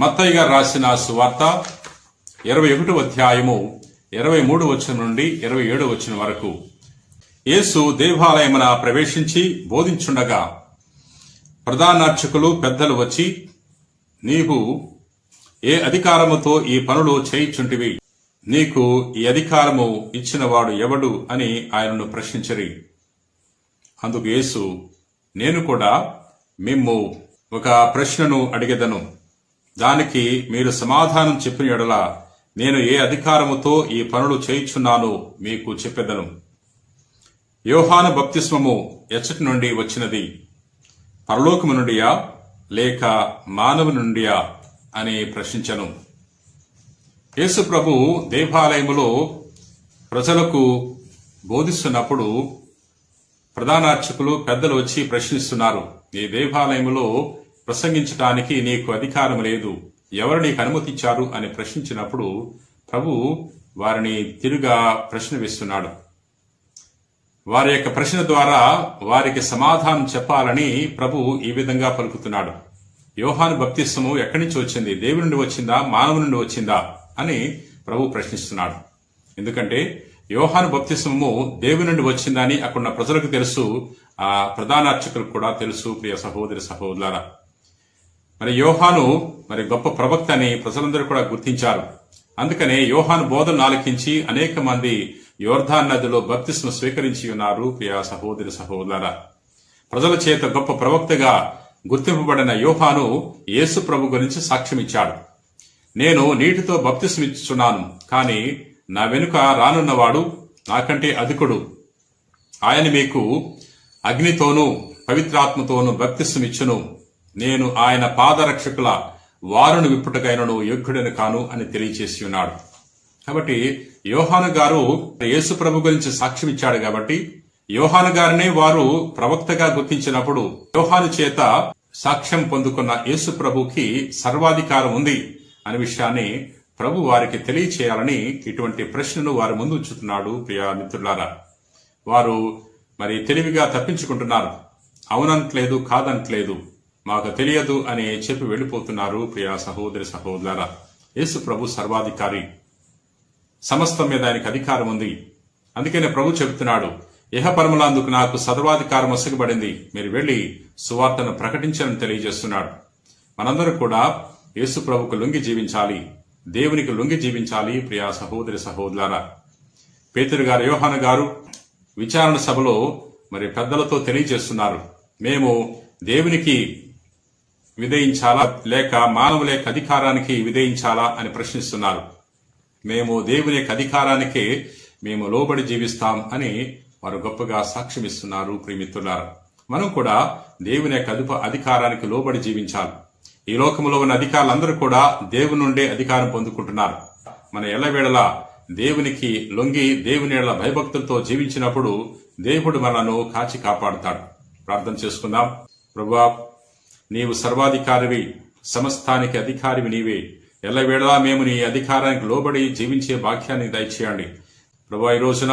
మత్తయ్య గారు రాసిన సువార్త ఇరవై ఒకటో అధ్యాయము ఇరవై మూడు వచ్చిన నుండి ఇరవై ఏడు వచ్చిన వరకు. యేసు దేవాలయమున ప్రవేశించి బోధించుండగా ప్రధానార్చకులు పెద్దలు వచ్చి నీవు ఏ అధికారముతో ఈ పనులు చేయిచుంటివి? నీకు ఈ అధికారము ఇచ్చినవాడు ఎవడు అని ఆయనను ప్రశ్నించరి. అందుకు యేసు నేను కూడా మిమ్ము ఒక ప్రశ్నను అడిగేదను. దానికి మీరు సమాధానం చెప్పిన ఎడల నేను ఏ అధికారముతో ఈ పనులు చేయించున్నానో మీకు చెప్పెదను. యోహాను బప్తిస్మము ఎచ్చటి నుండి వచ్చినది పరలోకము నుండియా లేక మానవు నుండియా అని ప్రశ్నించను. యేసు ప్రభు దేవాలయములో ప్రజలకు బోధిస్తున్నప్పుడు ప్రధానార్చకులు పెద్దలు వచ్చి ప్రశ్నిస్తున్నారు ఈ దేవాలయములో ప్రసంగించటానికి నీకు అధికారం లేదు. ఎవరు నీకు అనుమతించారు అని ప్రశ్నించినప్పుడు ప్రభు వారిని తిరుగా ప్రశ్న వేస్తున్నాడు వారి యొక్క ప్రశ్న ద్వారా వారికి సమాధానం చెప్పాలని ప్రభు ఈ విధంగా పలుకుతున్నాడు. యోహాను భక్తిస్వము ఎక్కడి నుంచి వచ్చింది? దేవుని నుండి వచ్చిందా? మానవు నుండి వచ్చిందా? అని ప్రభు ప్రశ్నిస్తున్నాడు. ఎందుకంటే యోహాను భక్తిస్వము దేవుని నుండి వచ్చిందని అక్కడున్న ప్రజలకు తెలుసు. ఆ ప్రధాన అర్చకులకు కూడా తెలుసు. ప్రియ సహోదరి సహోదరులారా మరి యోహాను మరి గొప్ప ప్రవక్త అని ప్రజలందరూ కూడా గుర్తించారు. అందుకనే యోహాను బోధన ఆలకించి అనేక మంది యోర్ధాన్ నదిలో బప్తిస్మ స్వీకరించి ఉన్నారు ప్రియా సహోదరి సహోదర. ప్రజల చేత గొప్ప ప్రవక్తగా గుర్తింపబడిన యోహాను యేసు ప్రభు గురించి సాక్ష్యమిచ్చాడు. నేను నీటితో బప్తిస్మిచ్చుచున్నాను కానీ నా వెనుక రానున్నవాడు నాకంటే అధికుడు. ఆయన మీకు అగ్నితోనూ పవిత్రాత్మతోనూ బప్తిస్మిచ్చును. నేను ఆయన పాదరక్షకుల వారును విప్పుటకైనను యోగ్యుడని కాను అని తెలియచేసి ఉన్నాడు. కాబట్టి యోహాను గారు యేసు ప్రభు గురించి సాక్ష్యం ఇచ్చాడు కాబట్టి యోహాను గారినే వారు ప్రవక్తగా గుర్తించినప్పుడు యోహాను చేత సాక్ష్యం పొందుకున్న యేసు ప్రభుకి సర్వాధికారం ఉంది అనే విషయాన్ని ప్రభు వారికి తెలియచేయాలని ఇటువంటి ప్రశ్నను వారి ముందు ఉంచుతున్నాడు ప్రియా మిత్రులారా. వారు మరి తెలివిగా తప్పించుకుంటున్నారు. అవునంటలేదు కాదంటలేదు మాకు తెలియదు అని చెప్పి వెళ్ళిపోతున్నారు ప్రియా సహోదరి సహోదరులారా. యేసు ప్రభు సర్వాధికారి. సమస్తం మీద ఆయనకు అధికారం ఉంది. అందుకనే ప్రభు చెబుతున్నాడు ఇహపరములందుకు నాకు సర్వాధికారం వసగబడింది మీరు వెళ్ళి సువార్తను ప్రకటించని తెలియజేస్తున్నాడు. మనందరూ కూడా యేసు ప్రభుకు లొంగి జీవించాలి. దేవునికి లొంగి జీవించాలి ప్రియా సహోదరి సహోదరులారా. పేతురు గారు యోహాను గారు విచారణ సభలో మరి పెద్దలతో తెలియజేస్తున్నారు. మేము దేవునికి విధేయించాలా? లేక మానవుల యొక్క అధికారానికి విధేయించాలా అని ప్రశ్నిస్తున్నారు. మేము దేవుని యొక్క అధికారానికి మేము లోబడి జీవిస్తాం అని వారు గొప్పగా సాక్ష్యమిస్తున్నారు ఇస్తున్నారు మనం కూడా దేవుని యొక్క అదుప అధికారానికి లోబడి జీవించాలి. ఈ లోకంలో ఉన్న అధికారులందరూ కూడా దేవుని నుండే అధికారం పొందుకుంటున్నారు. మన ఎల్లవేళలా దేవునికి లొంగి దేవుని ఎడల భయభక్తులతో జీవించినప్పుడు దేవుడు మనను కాచి కాపాడుతాడు. ప్రార్థన చేసుకుందాం. ప్రభా నీవు సర్వాధికారివి సమస్తానికి అధికారివి నీవే. ఎల్లవేళలా మేము నీ అధికారానికి లోబడి జీవించే వాక్యాన్ని దయచేయండి. ప్రభా ఈ రోజున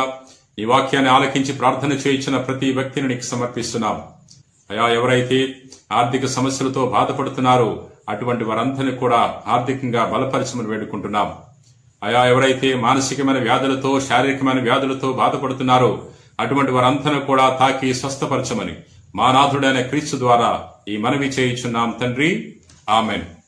ఈ వాక్యాన్ని ఆలకించి ప్రార్థన చేయించిన ప్రతి వ్యక్తిని నీకు సమర్పిస్తున్నాం. అయా ఎవరైతే ఆర్థిక సమస్యలతో బాధపడుతున్నారో అటువంటి వారందరినీ కూడా ఆర్థికంగా బలపరచమని వేడుకుంటున్నాం. అయా ఎవరైతే మానసికమైన వ్యాధులతో శారీరకమైన వ్యాధులతో బాధపడుతున్నారో అటువంటి వారందరినీ కూడా తాకి స్వస్థపరచమని మా నాథుడైన క్రీస్తు ద్వారా ఈ మనవి చేయించున్నాం తండ్రి. ఆమెన్.